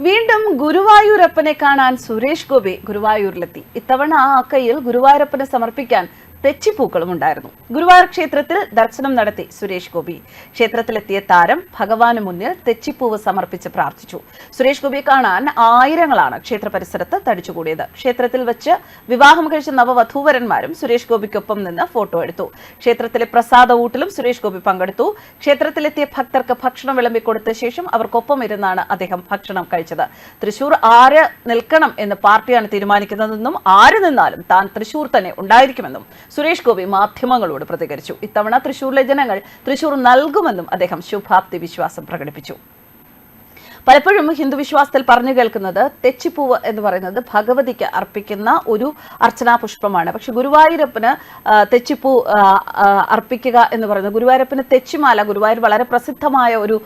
വീണ്ടും ഗുരുവായൂരപ്പനെ കാണാൻ സുരേഷ് ഗോപി ഗുരുവായൂരിലെത്തി. ഇത്തവണ ആ അക്കയിൽ ഗുരുവായൂരപ്പനെ സമർപ്പിക്കാൻ തെച്ചിപ്പൂക്കളും ഉണ്ടായിരുന്നു. ഗുരുവായൂർ ക്ഷേത്രത്തിൽ ദർശനം നടത്തി സുരേഷ് ഗോപി. ക്ഷേത്രത്തിലെത്തിയ താരം ഭഗവാന് മുന്നിൽ തെച്ചിപ്പൂവ് സമർപ്പിച്ച് പ്രാർത്ഥിച്ചു. സുരേഷ് ഗോപിയെ കാണാൻ ആയിരങ്ങളാണ് ക്ഷേത്ര പരിസരത്ത് തടിച്ചുകൂടിയത്. ക്ഷേത്രത്തിൽ വെച്ച് വിവാഹം കഴിച്ച നവവധൂവരന്മാരും സുരേഷ് ഗോപിക്കൊപ്പം നിന്ന് ഫോട്ടോ എടുത്തു. ക്ഷേത്രത്തിലെ പ്രസാദ ഊട്ടിലും സുരേഷ് ഗോപി പങ്കെടുത്തു. ക്ഷേത്രത്തിലെത്തിയ ഭക്തർക്ക് ഭക്ഷണം വിളമ്പിക്കൊടുത്ത ശേഷം അവർക്കൊപ്പം ഇരുന്നാണ് അദ്ദേഹം ഭക്ഷണം കഴിച്ചത്. തൃശൂർ ആര് നിൽക്കണം എന്ന് പാർട്ടിയാണ് തീരുമാനിക്കുന്നതെന്നും ആര് നിന്നാലും താൻ തൃശൂർ തന്നെ ഉണ്ടായിരിക്കുമെന്നും സുരേഷ് ഗോപി മാധ്യമങ്ങളോട് പ്രതികരിച്ചു. ഇത്തവണ തൃശൂരിലെ ജനങ്ങൾ തൃശൂർ നൽകുമെന്നും അദ്ദേഹം ശുഭാപ്തി വിശ്വാസം പ്രകടിപ്പിച്ചു. പലപ്പോഴും ഹിന്ദു വിശ്വാസത്തിൽ പറഞ്ഞു കേൾക്കുന്നത് തെച്ചിപ്പൂവ് എന്ന് പറയുന്നത് ഭഗവതിക്ക് അർപ്പിക്കുന്ന ഒരു അർച്ചനാ പുഷ്പമാണ്. പക്ഷെ ഗുരുവായൂരപ്പന് തെച്ചിപ്പൂ അർപ്പിക്കുക എന്ന് പറയുന്നത് ഗുരുവായൂരപ്പന് തെച്ചിമാല ഗുരുവായൂർ വളരെ പ്രസിദ്ധമായ ഒരു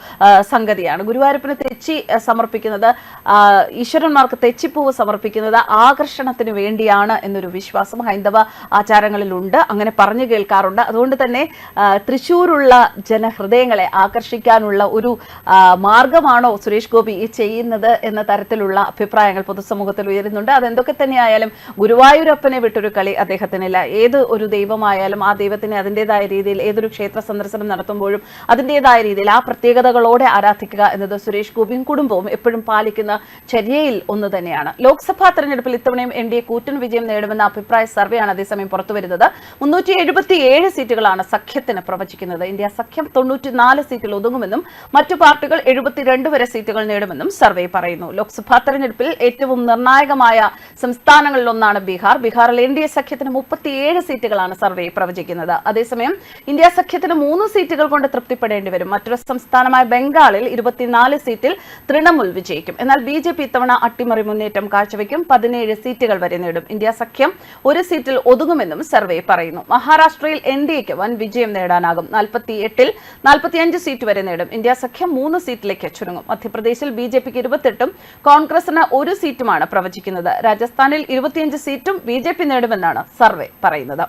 സംഗതിയാണ്. ഗുരുവായൂരപ്പന് തെച്ചി സമർപ്പിക്കുന്നത് ഈശ്വരന്മാർക്ക് തെച്ചിപ്പൂവ് സമർപ്പിക്കുന്നത് ആകർഷണത്തിന് വേണ്ടിയാണ് എന്നൊരു വിശ്വാസം ഹൈന്ദവ ആചാരങ്ങളിലുണ്ട്. അങ്ങനെ പറഞ്ഞു കേൾക്കാറുണ്ട്. അതുകൊണ്ട് തന്നെ തൃശ്ശൂരുള്ള ജനഹൃദയങ്ങളെ ആകർഷിക്കാനുള്ള ഒരു മാർഗമാണോ സുരേഷ് ഗോപി ഈ ചെയ്യുന്നത് എന്ന തരത്തിലുള്ള അഭിപ്രായങ്ങൾ പൊതുസമൂഹത്തിൽ ഉയരുന്നുണ്ട്. അതെന്തൊക്കെ തന്നെയായാലും ഗുരുവായൂരപ്പനെ വിട്ടൊരു കളി അദ്ദേഹത്തിനില്ല. ഏത് ഒരു ദൈവമായാലും ആ ദൈവത്തിന് അതിന്റെതായ രീതിയിൽ ഏതൊരു ക്ഷേത്ര സന്ദർശനം നടത്തുമ്പോഴും അതിന്റെതായ രീതിയിൽ ആ പ്രത്യേകതകളോടെ ആരാധിക്കുക എന്നത് സുരേഷ് ഗോപിയും കുടുംബവും എപ്പോഴും പാലിക്കുന്ന ചര്യയിൽ ഒന്ന് തന്നെയാണ്. ലോക്സഭാ തെരഞ്ഞെടുപ്പിൽ ഇത്തവണയും എൻ ഡി എ കൂറ്റൻ വിജയം നേടുമെന്ന അഭിപ്രായ സർവേയാണ് അതേസമയം പുറത്തുവരുന്നത്. മുന്നൂറ്റി എഴുപത്തി ഏഴ് സീറ്റുകളാണ് സഖ്യത്തിന് പ്രവചിക്കുന്നത്. ഇന്ത്യ സഖ്യം തൊണ്ണൂറ്റിനാല് സീറ്റുകൾ ഒതുങ്ങുമെന്നും മറ്റു പാർട്ടികൾ എഴുപത്തിരണ്ട് വരെ സീറ്റുകൾ നേടുമെന്നും സർവേ പറയുന്നു. ലോക്സഭാ തെരഞ്ഞെടുപ്പിൽ ഏറ്റവും നിർണായകമായ സംസ്ഥാനങ്ങളിലൊന്നാണ് ബീഹാർ. ബീഹാറിൽ എൻ ഡി എ സഖ്യത്തിന് മുപ്പത്തിയേഴ് സീറ്റുകളാണ് സർവേ പ്രവചിക്കുന്നത്. അതേസമയം ഇന്ത്യ സഖ്യത്തിന് മൂന്ന് സീറ്റുകൾ കൊണ്ട് തൃപ്തിപ്പെടേണ്ടി വരും. മറ്റൊരു സംസ്ഥാനമായ ബംഗാളിൽ ഇരുപത്തിനാല് സീറ്റിൽ തൃണമൂൽ വിജയിക്കും. എന്നാൽ ബി ജെ പി ഇത്തവണ അട്ടിമറി മുന്നേറ്റം കാഴ്ചവെക്കും. പതിനേഴ് സീറ്റുകൾ വരെ നേടും. ഇന്ത്യ സഖ്യം ഒരു സീറ്റിൽ ഒതുങ്ങുമെന്നും സർവേ പറയുന്നു. മഹാരാഷ്ട്രയിൽ എൻ ഡി എക്ക് വൻ വിജയം നേടാനാകും. നാൽപ്പത്തി എട്ടിൽ നാൽപ്പത്തിയഞ്ച് സീറ്റ് വരെ നേടും. ഇന്ത്യ സഖ്യം മൂന്ന് സീറ്റിലേക്ക് ചുരുങ്ങും. മധ്യപ്രദേശിൽ ബി ജെ പിക്ക് ഇരുപത്തെട്ടും കോൺഗ്രസിന് ഒരു സീറ്റുമാണ് പ്രവചിക്കുന്നത്. രാജസ്ഥാനിൽ ഇരുപത്തിയഞ്ച് സീറ്റും ബി ജെ പി നേടുമെന്നാണ് സർവേ പറയുന്നത്.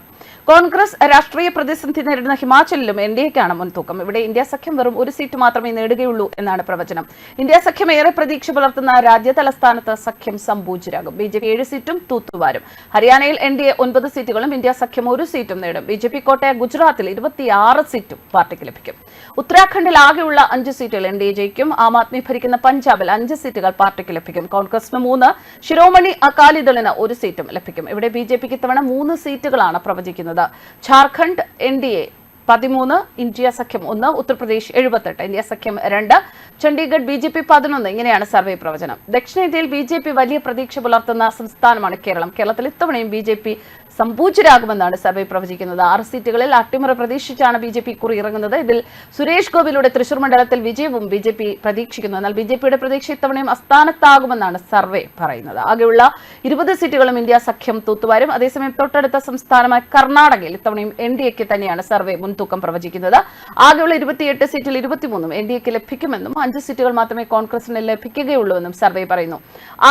കോൺഗ്രസ് രാഷ്ട്രീയ പ്രതിസന്ധി നേരിടുന്ന ഹിമാചലിലും എൻ ഡി എക്കാണ് മുൻതൂക്കം. ഇവിടെ ഇന്ത്യ സഖ്യം വെറും ഒരു സീറ്റ് മാത്രമേ നേടുകയുള്ളൂ എന്നാണ് പ്രവചനം. ഇന്ത്യ സഖ്യം ഏറെ പ്രതീക്ഷ പുലർത്തുന്ന രാജ്യ തലസ്ഥാനത്ത് സഖ്യം സമ്പൂജ്യരാകും ബി ജെ പി ഏഴ് സീറ്റും തൂത്തുവാരും. ഹരിയാനയിൽ എൻ ഡി എ ഒൻപത് സീറ്റുകളും ഇന്ത്യ സഖ്യം ഒരു സീറ്റും നേടും. ബി ജെ പി കോട്ടയ ഗുജറാത്തിൽ ഇരുപത്തിയാറ് സീറ്റും പാർട്ടിക്ക് ലഭിക്കും. ഉത്തരാഖണ്ഡിൽ ആകെയുള്ള അഞ്ച് സീറ്റുകൾ എൻ ഡി എ ജയിക്കും. ആം ആദ്മി ഭരിക്കുന്ന പഞ്ചാബിൽ അഞ്ച് സീറ്റുകൾ പാർട്ടിക്ക് ലഭിക്കും. കോൺഗ്രസിന് മൂന്ന് ശിരോമണി അകാലിദളിന് ഒരു സീറ്റും ലഭിക്കും. ഇവിടെ ബി ജെ പിക്ക് ഇത്തവണ മൂന്ന് സീറ്റുകളാണ് പ്രവചിക്കുന്നത്. ഝാർഖണ്ഡ് എൻ ഡി എ പതിമൂന്ന് ഇന്ത്യ സഖ്യം ഒന്ന് ഉത്തർപ്രദേശ് എഴുപത്തെട്ട് ഇന്ത്യ സഖ്യം രണ്ട് ചണ്ഡീഗഡ് ബി ജെ പി പതിനൊന്ന്. ഇങ്ങനെയാണ് സർവേ പ്രവചനം. ദക്ഷിണേന്ത്യയിൽ ബി ജെ പി വലിയ പ്രതീക്ഷ പുലർത്തുന്ന സംസ്ഥാനമാണ് കേരളം. കേരളത്തിൽ ഇത്തവണയും ബി ജെ പി സമ്പൂജ്യരാകുമെന്നാണ് സർവേ പ്രവചിക്കുന്നത്. ആറ് സീറ്റുകളിൽ അട്ടിമറി പ്രതീക്ഷിച്ചാണ് ബി ജെ പി കുറി ഇറങ്ങുന്നത്. ഇതിൽ സുരേഷ് ഗോപിയിലൂടെ തൃശൂർ മണ്ഡലത്തിൽ വിജയവും ബി ജെ പി പ്രതീക്ഷിക്കുന്നു. എന്നാൽ ബി ജെ പിയുടെ പ്രതീക്ഷ ഇത്തവണയും അസ്ഥാനത്താകുമെന്നാണ് സർവേ പറയുന്നത്. ആകെയുള്ള ഇരുപത് സീറ്റുകളും ഇന്ത്യ സഖ്യം തൂത്തുവാരും. അതേസമയം തൊട്ടടുത്ത സംസ്ഥാനമായ കർണാടകയിൽ ഇത്തവണയും എൻ ഡി എക്ക് തന്നെയാണ് സർവേ മുൻതൂക്കം പ്രവചിക്കുന്നത്. ആകെയുള്ള ഇരുപത്തിയെട്ട് സീറ്റിൽ ഇരുപത്തിമൂന്നും എൻ ഡി എക്ക് ലഭിക്കുമെന്നും അഞ്ച് സീറ്റുകൾ മാത്രമേ കോൺഗ്രസിന് ലഭിക്കുകയുള്ളൂവെന്നും സർവേ പറയുന്നു.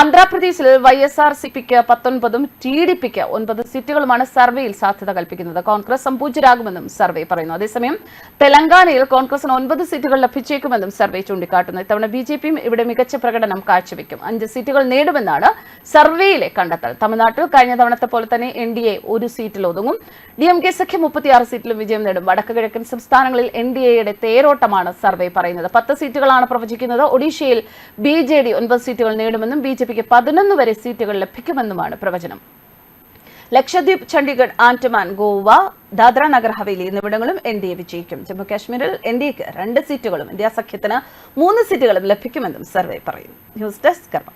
ആന്ധ്രാപ്രദേശിൽ വൈ എസ് ആർ സി പിക്ക് പത്തൊൻപതും ടി ഡി പിക്ക് ഒൻപത് സീറ്റുകളുമാണ് സർവേയിൽ സാധ്യത കൽപ്പിക്കുന്നത്. കോൺഗ്രസ് സമ്പൂജ്യരാകുമെന്നും സർവേ പറയുന്നു. അതേസമയം തെലങ്കാനയിൽ കോൺഗ്രസിന് ഒൻപത് സീറ്റുകൾ ലഭിച്ചേക്കുമെന്നും സർവേ ചൂണ്ടിക്കാട്ടുന്നു. ഇത്തവണ ബി ജെ പിയും ഇവിടെ മികച്ച പ്രകടനം കാഴ്ചവെക്കും. അഞ്ച് സീറ്റുകൾ നേടുമെന്നാണ് സർവേയിലെ കണ്ടെത്തൽ. തമിഴ്നാട്ടിൽ കഴിഞ്ഞ തവണത്തെ പോലെ തന്നെ എൻ ഡി എ ഒരു സീറ്റിൽ ഒതുങ്ങും. ഡി എം കെ സഖ്യം മുപ്പത്തിയാറ് സീറ്റിലും വിജയം നേടും. വടക്ക് കിഴക്കൻ സംസ്ഥാനങ്ങളിൽ എൻ ഡി എയുടെ തേരോട്ടമാണ് സർവേ പറയുന്നത്. പത്ത് സീറ്റുകളാണ് പ്രവചിക്കുന്നത്. ഒഡീഷയിൽ ബി ജെ ഡി ഒൻപത് സീറ്റുകൾ നേടുമെന്നും ബി ജെ പിക്ക് പതിനൊന്ന് വരെ സീറ്റുകൾ ലഭിക്കുമെന്നുമാണ് പ്രവചനം. ലക്ഷദ്വീപ് ചണ്ഡീഗഡ് ആൻഡമാൻ ഗോവ ദാദ്ര നഗർ ഹവേലി എന്നിവിടങ്ങളും എൻ ഡി എ വിജയിക്കും. ജമ്മു കാശ്മീരിൽ എൻ ഡി എക്ക് രണ്ട് സീറ്റുകളും ഇന്ത്യ സഖ്യത്തിന് മൂന്ന് സീറ്റുകളും ലഭിക്കുമെന്നും സർവേ പറയുന്നു. ന്യൂസ് ഡെസ്ക് കർമ്മ